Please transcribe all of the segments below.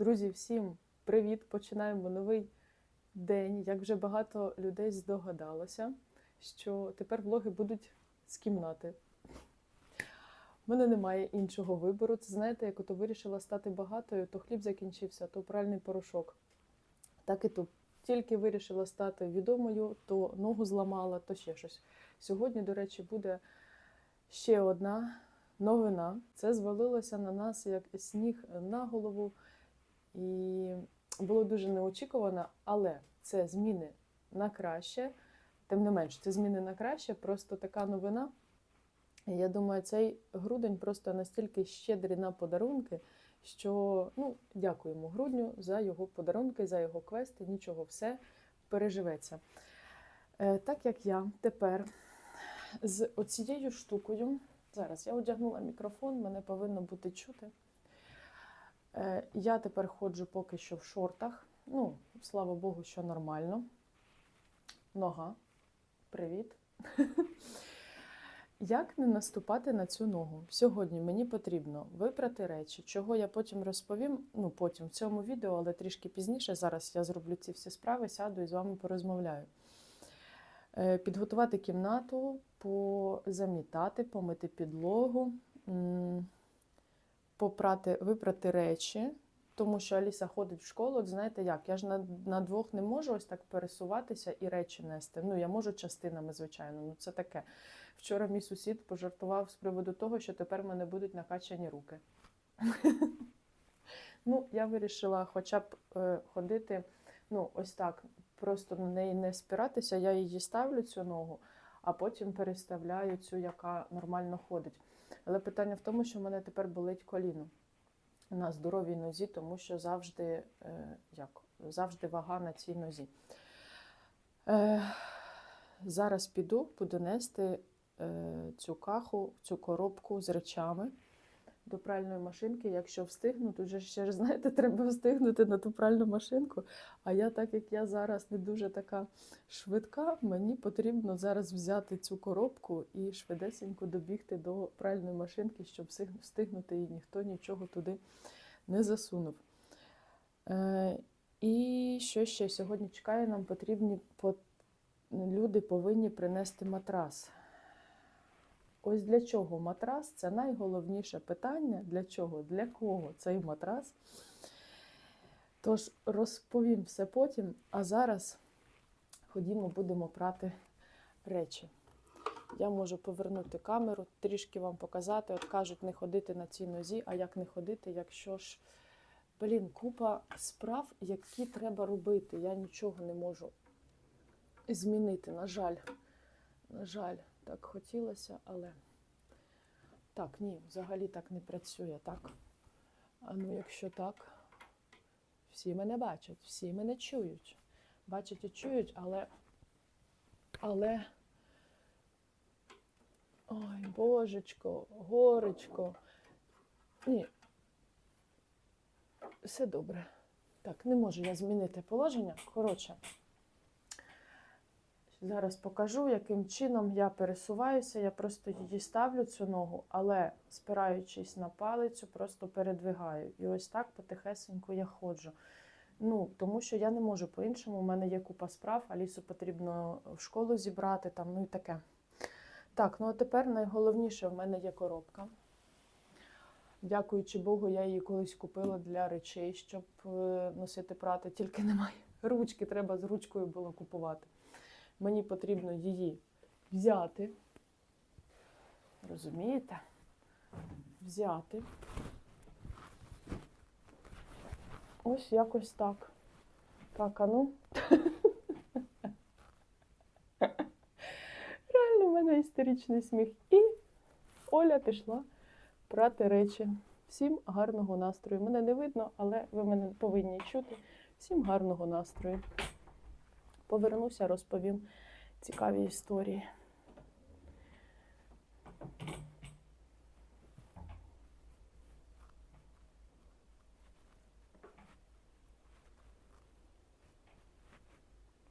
Друзі, всім привіт! Починаємо новий день. Як вже багато людей здогадалося, що тепер влоги будуть з кімнати. У мене немає іншого вибору. Це знаєте, як ото вирішила стати багатою, то хліб закінчився, то пральний порошок. Так і тут. Тільки вирішила стати відомою, то ногу зламала, то ще щось. Сьогодні, до речі, буде ще одна новина. Це звалилося на нас як сніг на голову. І було дуже неочікувано, але це зміни на краще. Тим не менш, це зміни на краще, просто така новина. Я думаю, цей грудень просто настільки щедрий на подарунки, що ну, дякуємо грудню за його подарунки, за його квести, нічого, все переживеться. Е, Так як я тепер з оцією штукою, зараз я одягнула мікрофон, мене повинно бути чути. Е, Я тепер ходжу поки що в шортах. Ну, слава Богу, що нормально. Нога. Привіт. Як не наступати на цю ногу? Сьогодні мені потрібно випрати речі, чого я потім розповім. Ну, потім в цьому відео, але трішки пізніше. Зараз я зроблю ці всі справи, сяду і з вами порозмовляю. Е, Підготувати кімнату, позамітати, помити підлогу, попрати, випрати речі, тому що Аліса ходить в школу. От знаєте як? Я ж на, на двох не можу ось так пересуватися і речі нести. Ну, я можу частинами, звичайно, ну це таке. Вчора мій сусід пожартував з приводу того, що тепер в мене будуть накачані руки. ну, я вирішила хоча б е, ходити, ну, ось так, просто на неї не спиратися. Я її ставлю цю ногу, а потім переставляю цю, яка нормально ходить. Але питання в тому, що в мене тепер болить коліно на здоровій нозі, тому що завжди, е, як, завжди вага на цій нозі. Е, зараз піду, буду нести е, цю каху, цю коробку з речами до пральної машинки. Якщо встигну, то вже ще ж знаєте, треба встигнути на ту пральну машинку. А я, так як я зараз не дуже така швидка, мені потрібно зараз взяти цю коробку і швидесенько добігти до пральної машинки, щоб встиг- встигнути і ніхто нічого туди не засунув. Е, і що ще сьогодні чекає, нам потрібні по- люди повинні принести матрас. Ось для чого матрас це найголовніше питання. Для чого? Для кого цей матрас? Тож розповім все потім, а зараз ходімо, будемо прати речі. Я можу повернути камеру, трішки вам показати. От кажуть, не ходити на цій нозі, а як не ходити, якщо ж, блін, купа справ, які треба робити. Я нічого не можу змінити. На жаль, на жаль, так хотілося, але так, ні, взагалі так не працює, так? А ну, якщо так, всі мене бачать, всі мене чують. Бачать і чують, але. Але. Ой, божечко, горечко. Ні. Все добре. Так, не можу я змінити положення. Коротше, зараз покажу, яким чином я пересуваюся. Я просто її ставлю цю ногу, але спираючись на палицю, просто передвигаю. І ось так потихесенько я ходжу. Ну, тому що я не можу по-іншому. У мене є купа справ, Алісу потрібно в школу зібрати, там, ну і таке. Так, ну а тепер найголовніше в мене є коробка. Дякуючи Богу, я її колись купила для речей, щоб е, носити прати. Тільки немає ручки, треба з ручкою було купувати. Мені потрібно її взяти. Розумієте? Взяти. Ось якось так. Так, а ну. Реально, в мене істеричний сміх. І Оля пішла прати речі. Всім гарного настрою. Мене не видно, але ви мене повинні чути. Всім гарного настрою. Повернуся, розповім цікаві історії.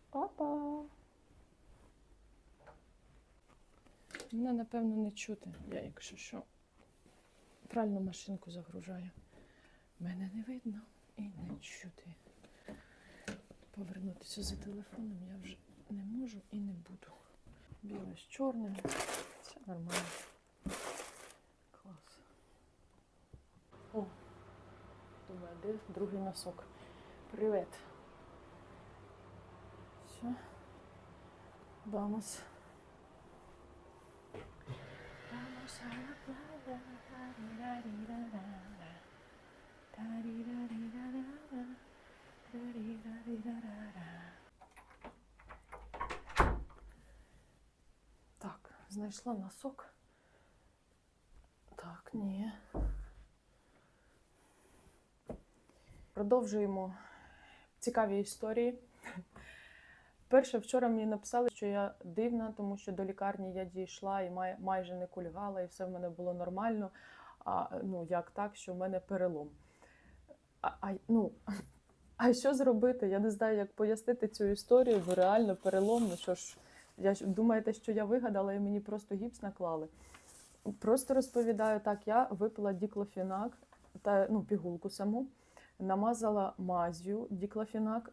Папа! Мене, напевно, не чути. Я, якщо що, пральну машинку загружаю. Мене не видно і не все за телефоном я вже не можу і не буду. Біле з чорним. Це нормально. Клас. О, думаю, де другий носок. Привет. Все. Vamos. Vamos a la playa. Так, знайшла носок. Так, ні. Продовжуємо цікаві історії. Перше, вчора мені написали, що я дивна, тому що до лікарні я дійшла і май, майже не кульгала, і все в мене було нормально. А ну як так, що в мене перелом. А, а, ну, а що зробити? Я не знаю, як пояснити цю історію, бо реально перелом. Ну що ж, я думаєте, що я вигадала і мені просто гіпс наклали. Просто розповідаю так: я випила діклофінак та ну, пігулку саму, намазала мазю діклофінак.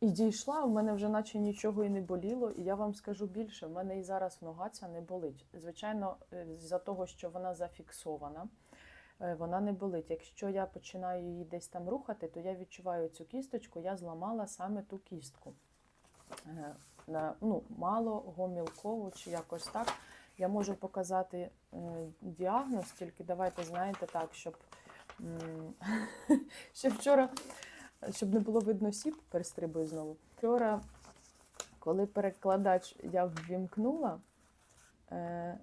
І дійшла, в мене вже наче нічого і не боліло, і я вам скажу більше, в мене і зараз нога ця не болить. Звичайно, е, за того, що вона зафіксована, вона не болить. Якщо я починаю її десь там рухати, то я відчуваю цю кісточку, я зламала саме ту кістку. Е, ну, мало гомілкову чи якось так. Я можу показати е, діагноз, тільки давайте знаєте так, щоб ще вчора щоб не було видно сіп, перестрибую знову. Вчора, коли перекладач я ввімкнула, е,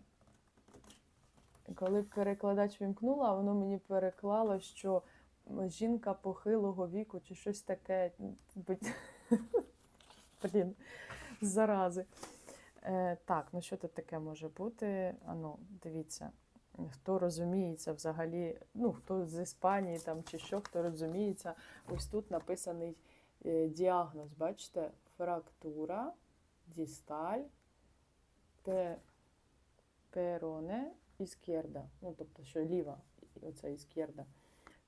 коли перекладач вімкнула, воно мені переклало, що жінка похилого віку чи щось таке. Блін, зарази. Е, так, ну що тут таке може бути? Ану, дивіться хто розуміється взагалі, ну хто з Іспанії там чи що, хто розуміється, ось тут написаний е, діагноз. Бачите, фрактура, дісталь, пе, пероне іскєрда. Ну, тобто, що ліва, оця іскєрда.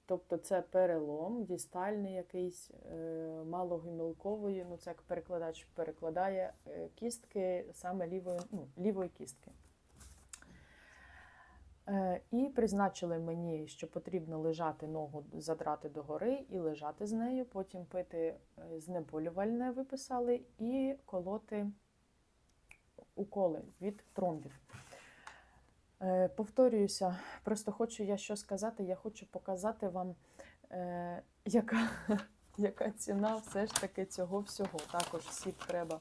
Тобто це перелом, дістальний якийсь е, малогомілкової, ну це як перекладач перекладає е, кістки саме лівої, ну, лівої кістки. Е, І призначили мені, що потрібно лежати ногу, задрати догори і лежати з нею, потім пити знеболювальне виписали і колоти уколи від тромбів. Е, Повторююся, просто хочу я що сказати, я хочу показати вам, е, яка, яка ціна все ж таки цього всього. Також сіп треба,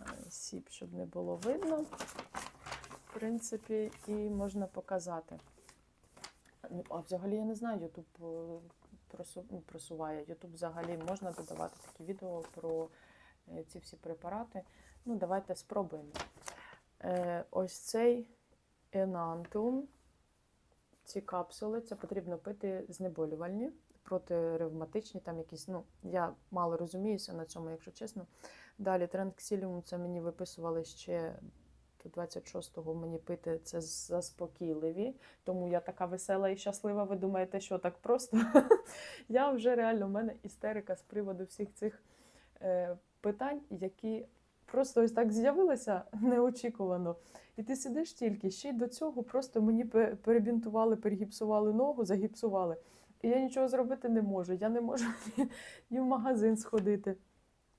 е, сіп, щоб не було видно в принципі, і можна показати. Ну, а взагалі я не знаю, Ютуб ну, просуває. Ютуб взагалі можна додавати такі відео про ці всі препарати. Ну, давайте спробуємо. Ось цей Enantium, ці капсули, це потрібно пити знеболювальні, протиревматичні, там якісь, ну, я мало розуміюся на цьому, якщо чесно. Далі тренксіліум, це мені виписували ще до 26-го мені пити це заспокійливі, тому я така весела і щаслива. Ви думаєте, що так просто? я вже реально в мене істерика з приводу всіх цих е, питань, які просто ось так з'явилися неочікувано. І ти сидиш тільки ще й до цього просто мені перебінтували, перегіпсували ногу, загіпсували. І я нічого зробити не можу. Я не можу ні, ні в магазин сходити.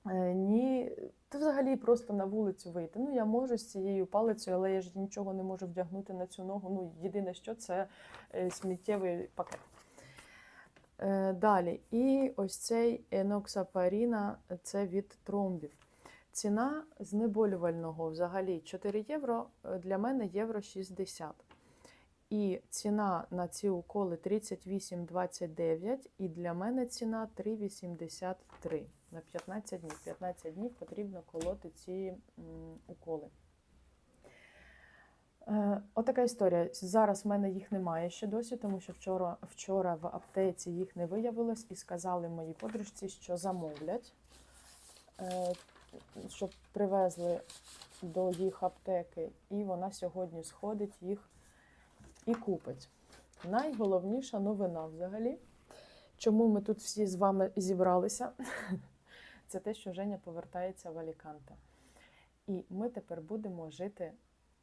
Е, Ні, та взагалі просто на вулицю вийти. Ну, я можу з цією палицею, але я ж нічого не можу вдягнути на цю ногу. Ну, єдине, що це е, сміттєвий пакет. Е, Далі, і ось цей еноксапаріна це від тромбів. Ціна знеболювального взагалі 4 євро, е, для мене євро 60. І ціна на ці уколи 38,29, і для мене ціна 3,83 на 15 днів. 15 днів потрібно колоти ці уколи. Е, Отака історія. Зараз в мене їх немає ще досі, тому що вчора, вчора в аптеці їх не виявилось і сказали моїй подружці, що замовлять, е, щоб привезли до їх аптеки, і вона сьогодні сходить їх і купить. Найголовніша новина взагалі, чому ми тут всі з вами зібралися, це те, що Женя повертається в Аліканте. І ми тепер будемо жити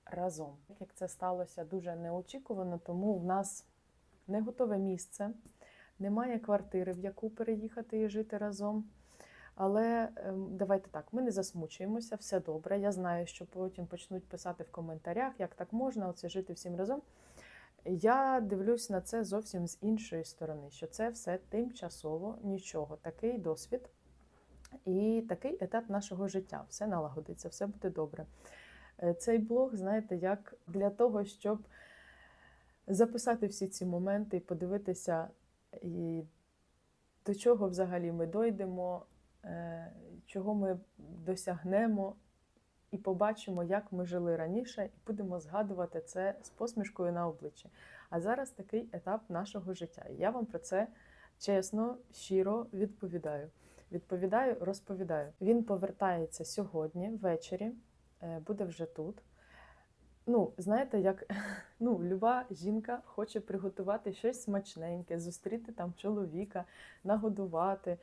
разом. Як це сталося дуже неочікувано, тому в нас не готове місце, немає квартири, в яку переїхати і жити разом. Але ем, давайте так, ми не засмучуємося, все добре. Я знаю, що потім почнуть писати в коментарях, як так можна, оце жити всім разом. Я дивлюсь на це зовсім з іншої сторони, що це все тимчасово, нічого, такий досвід і такий етап нашого життя. Все налагодиться, все буде добре. Е, Цей блог, знаєте, як для того, щоб записати всі ці моменти і подивитися, і до чого взагалі ми дойдемо, чого ми досягнемо, і побачимо, як ми жили раніше, і будемо згадувати це з посмішкою на обличчі. А зараз такий етап нашого життя. І я вам про це чесно, щиро відповідаю. Відповідаю, розповідаю. Він повертається сьогодні ввечері, е, буде вже тут. Ну, знаєте, як ну, люба жінка хоче приготувати щось смачненьке, зустріти там чоловіка, нагодувати.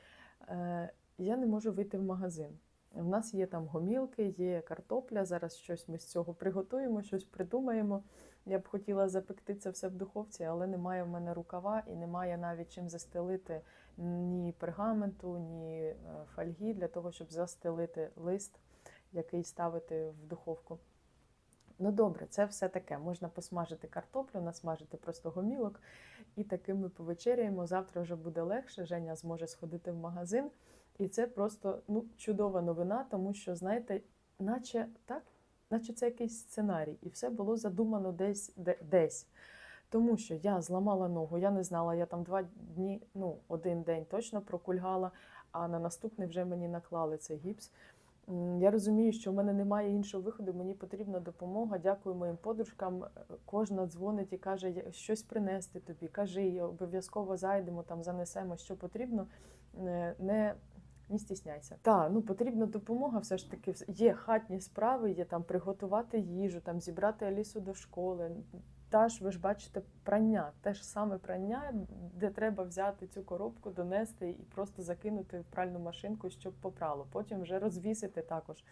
Я не можу вийти в магазин. У нас є там гомілки, є картопля. Зараз щось ми з цього приготуємо, щось придумаємо. Я б хотіла запекти це все в духовці, але немає в мене рукава і немає навіть чим застелити ні пергаменту, ні е, фольги для того, щоб застелити лист, який ставити в духовку. Ну добре, це все таке. Можна посмажити картоплю, насмажити просто гомілок, і таким ми повечеряємо. Завтра вже буде легше. Женя зможе сходити в магазин. І це просто ну, чудова новина, тому що, знаєте, наче так, наче це якийсь сценарій, і все було задумано десь де, десь. Тому що я зламала ногу, я не знала, я там два дні, ну, один день точно прокульгала, а на наступний вже мені наклали цей гіпс. Я розумію, що в мене немає іншого виходу, мені потрібна допомога. Дякую моїм подружкам. Кожна дзвонить і каже, щось принести тобі. Кажи, обов'язково зайдемо, там занесемо, що потрібно. Е, Не, не стісняйся. Так, ну потрібна допомога. Все ж таки є хатні справи, є там приготувати їжу, там зібрати Алісу до школи. Та ж ви ж бачите прання, те ж саме прання, де треба взяти цю коробку, донести і просто закинути в пральну машинку, щоб попрало. Потім вже розвісити також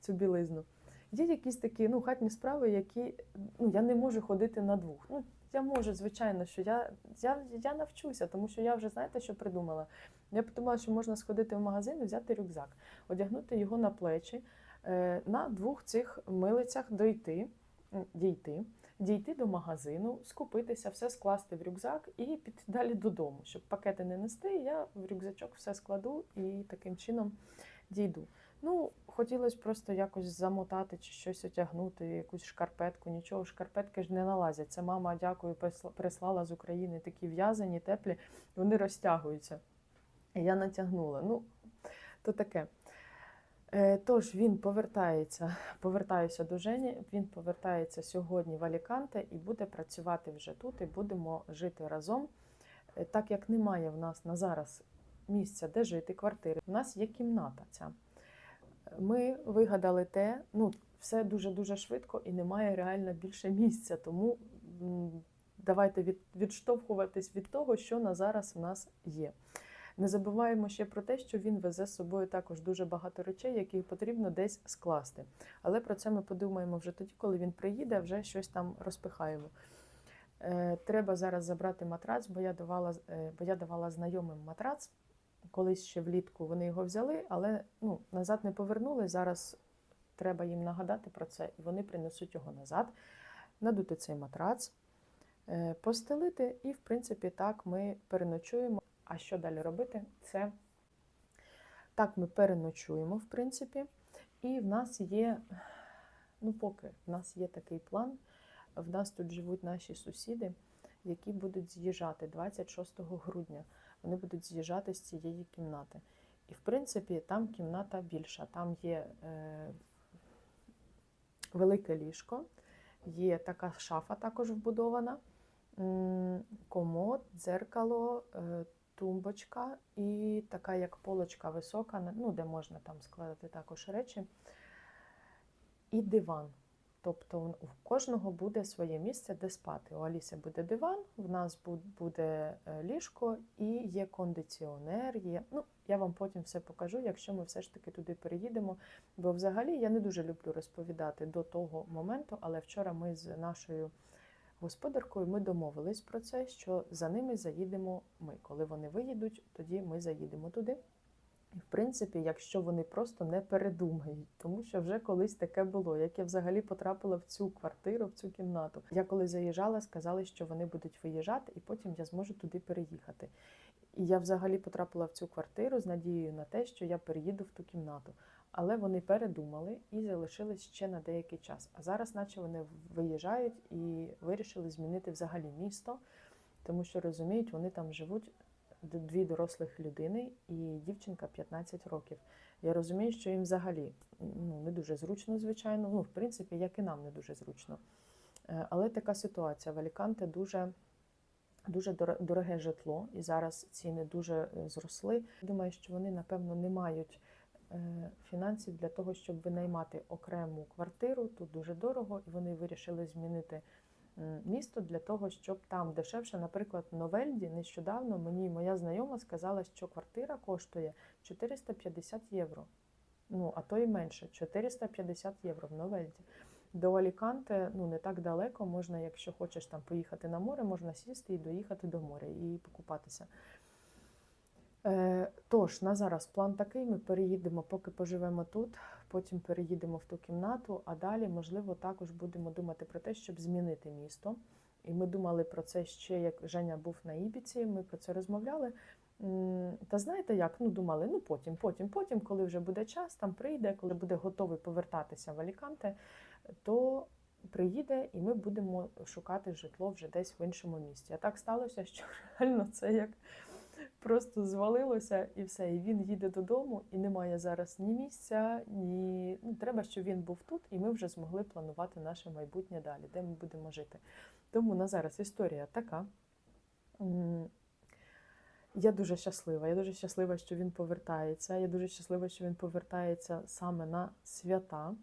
цю білизну. Є якісь такі ну, хатні справи, які ну, я не можу ходити на двох. Ну, я можу, звичайно, що я, я, я навчуся, тому що я вже знаєте, що придумала. Я подумала, що можна сходити в магазин і взяти рюкзак, одягнути його на плечі, е, на двох цих милицях дойти, дійти, дійти до магазину, скупитися, все скласти в рюкзак і піти далі додому, щоб пакети не нести. Я в рюкзачок все складу і таким чином дійду. Ну, хотілося просто якось замотати чи щось одягнути, якусь шкарпетку. Нічого, шкарпетки ж не налазять. Це мама, дякую, присла- прислала з України такі в'язані, теплі, вони розтягуються. Я натягнула. Ну, то таке. Е, Тож він повертається, повертаюся до Жені. Він повертається сьогодні в Аліканте і буде працювати вже тут, і будемо жити разом. Е, Так як немає в нас на зараз місця, де жити, квартири, у нас є кімната ця. Ми вигадали те, ну, все дуже-дуже швидко і немає реально більше місця. Тому давайте від, відштовхуватись від того, що на зараз в нас є. Не забуваємо ще про те, що він везе з собою також дуже багато речей, які потрібно десь скласти. Але про це ми подумаємо вже тоді, коли він приїде, вже щось там розпихаємо. Е, треба зараз забрати матрац, бо я давала, е, бо я давала знайомим матрац. Колись ще влітку вони його взяли, але ну, назад не повернули. Зараз треба їм нагадати про це, і вони принесуть його назад, надути цей матрац, е, постелити, і, в принципі, так ми переночуємо. А що далі робити? Це так ми переночуємо, в принципі, і в нас є, ну поки в нас є такий план. В нас тут живуть наші сусіди, які будуть з'їжджати 26 грудня. Вони будуть з'їжджати з цієї кімнати. І, в принципі, там кімната більша. Там є е, велике ліжко, є така шафа також вбудована, комод, дзеркало, е, тумбочка і така як полочка висока, ну, де можна там складати також речі, і диван. Тобто у кожного буде своє місце, де спати. У Аліси буде диван, в нас буде е, ліжко і є кондиціонер. Є... Ну, я вам потім все покажу, якщо ми все ж таки туди переїдемо. Бо взагалі я не дуже люблю розповідати до того моменту, але вчора ми з нашою господаркою ми домовились про це, що за ними заїдемо ми. Коли вони виїдуть, тоді ми заїдемо туди. І, в принципі, якщо вони просто не передумають, тому що вже колись таке було, як я взагалі потрапила в цю квартиру, в цю кімнату. Я коли заїжджала, сказали, що вони будуть виїжджати, і потім я зможу туди переїхати. І я взагалі потрапила в цю квартиру з надією на те, що я переїду в ту кімнату. Але вони передумали і залишились ще на деякий час. А зараз, наче вони виїжджають і вирішили змінити взагалі місто, тому що розуміють, вони там живуть дві дорослих людини і дівчинка 15 років. Я розумію, що їм взагалі ну, не дуже зручно, звичайно. Ну, в принципі, як і нам не дуже зручно. Е, Але така ситуація. В Аліканте дуже, дуже дороге житло, і зараз ціни дуже е, зросли. Думаю, що вони, напевно, не мають фінансів для того, щоб винаймати окрему квартиру. Тут дуже дорого, і вони вирішили змінити місто для того, щоб там дешевше, наприклад, в Новельді нещодавно мені моя знайома сказала, що квартира коштує 450 євро. Ну, а то і менше 450 євро в Новельді. До Аліканте ну не так далеко. Можна, якщо хочеш там поїхати на море, можна сісти і доїхати до моря і покупатися. Е, тож, на зараз план такий: ми переїдемо, поки поживемо тут, потім переїдемо в ту кімнату, а далі, можливо, також будемо думати про те, щоб змінити місто. І ми думали про це ще, як Женя був на Ібіці, ми про це розмовляли. Та знаєте як? Ну, думали, ну потім, потім, потім, коли вже буде час, там прийде, коли буде готовий повертатися в Аліканте, то приїде і ми будемо шукати житло вже десь в іншому місті. А так сталося, що реально це як просто звалилося і все. І він їде додому, і немає зараз ні місця, ні. Ну, треба, щоб він був тут, і ми вже змогли планувати наше майбутнє далі, де ми будемо жити. Тому на зараз історія така. Я дуже щаслива. Я дуже щаслива, що він повертається. Я дуже щаслива, що він повертається саме на свята.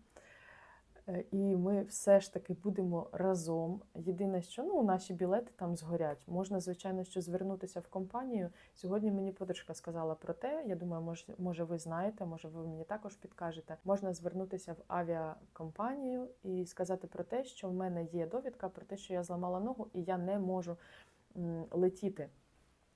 Е, І ми все ж таки будемо разом. Єдине, що ну, наші білети там згорять. Можна, звичайно, що звернутися в компанію. Сьогодні мені подружка сказала про те. Я думаю, може, може, ви знаєте, може, ви мені також підкажете. Можна звернутися в авіакомпанію і сказати про те, що в мене є довідка про те, що я зламала ногу, і я не можу летіти.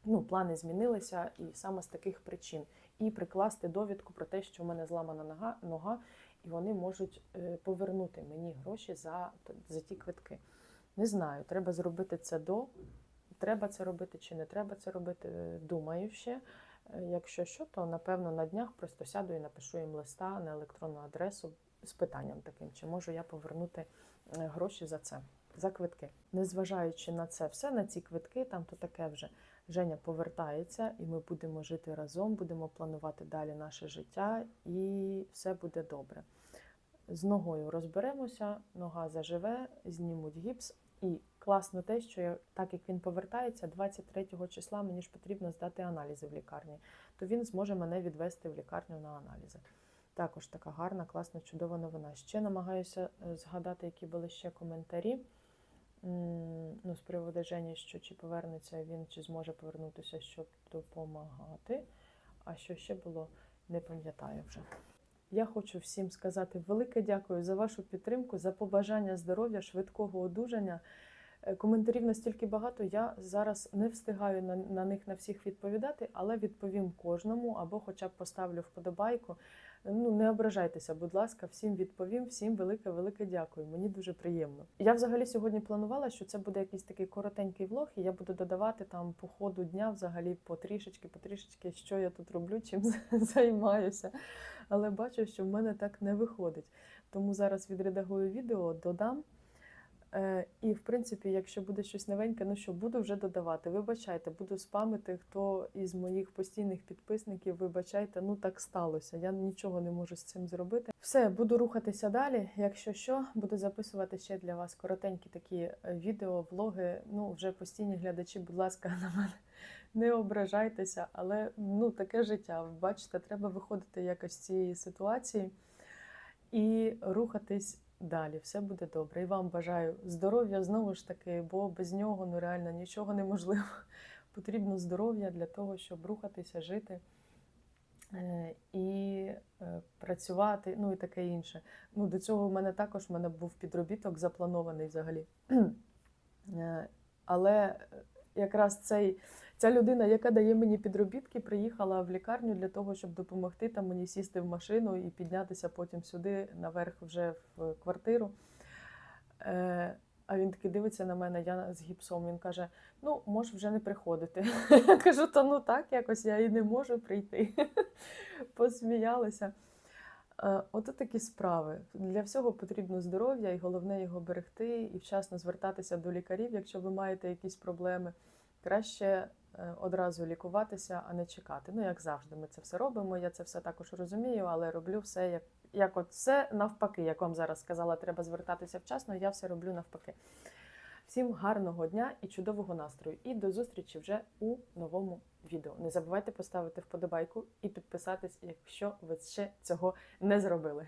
Ну, плани змінилися, і саме з таких причин. І прикласти довідку про те, що в мене зламана нога, нога і вони можуть е, повернути мені гроші за, за ті квитки. Не знаю, треба зробити це до. Треба це робити чи не треба це робити, е, думаю ще. Е, Якщо що, то напевно на днях просто сяду і напишу їм листа на електронну адресу з питанням таким, чи можу я повернути гроші за це, за квитки. Незважаючи на це все, на ці квитки, там то таке вже Женя повертається, і ми будемо жити разом, будемо планувати далі наше життя, і все буде добре. З ногою розберемося, нога заживе, знімуть гіпс. І класно те, що я, так як він повертається, 23 числа мені ж потрібно здати аналізи в лікарні, то він зможе мене відвести в лікарню на аналізи. Також така гарна, класна, чудова новина. Ще намагаюся е, згадати, які були ще коментарі. Ну, з приводу Жені, що чи повернеться він, чи зможе повернутися, щоб допомагати. А що ще було, не пам'ятаю вже. Я хочу всім сказати велике дякую за вашу підтримку, за побажання здоров'я, швидкого одужання. Е, Коментарів настільки багато, я зараз не встигаю на, на них на всіх відповідати, але відповім кожному або хоча б поставлю вподобайку. Ну, не ображайтеся, будь ласка, всім відповім, всім велике, велике дякую. Мені дуже приємно. Я взагалі сьогодні планувала, що це буде якийсь такий коротенький влог, і я буду додавати там по ходу дня взагалі потрішечки, потрішечки, що я тут роблю, чим займаюся. Але бачу, що в мене так не виходить. Тому зараз відредагую відео, додам. Е, І, в принципі, якщо буде щось новеньке, ну що буду вже додавати. Вибачайте, буду спамити. Хто із моїх постійних підписників, вибачайте, ну так сталося. Я нічого не можу з цим зробити. Все, буду рухатися далі. Якщо що, буду записувати ще для вас коротенькі такі е, відео, влоги. Ну, вже постійні глядачі, будь ласка, на мене не ображайтеся, але ну таке життя. Бачите, треба виходити якось з цієї ситуації і рухатись далі, все буде добре. І вам бажаю здоров'я знову ж таки, бо без нього ну реально нічого неможливо. Потрібно здоров'я для того, щоб рухатися, жити е, і е, працювати, ну і таке інше. Ну, до цього в мене також в мене був підробіток запланований взагалі. Е, Але якраз цей, ця людина, яка дає мені підробітки, приїхала в лікарню для того, щоб допомогти там мені сісти в машину і піднятися потім сюди наверх вже в квартиру. Е, а він такий дивиться на мене, я з гіпсом. Він каже: ну, можеш вже не приходити. Я кажу, та ну так, якось я і не можу прийти. Посміялися. Е, Ото такі справи. Для всього потрібно здоров'я, і головне його берегти, і вчасно звертатися до лікарів, якщо ви маєте якісь проблеми. Краще одразу лікуватися, а не чекати. Ну, як завжди, ми це все робимо. Я це все також розумію, але роблю все як, як от все навпаки, як вам зараз сказала, треба звертатися вчасно. Я все роблю навпаки. Всім гарного дня і чудового настрою. І до зустрічі вже у новому відео. Не забувайте поставити вподобайку і підписатись, якщо ви ще цього не зробили.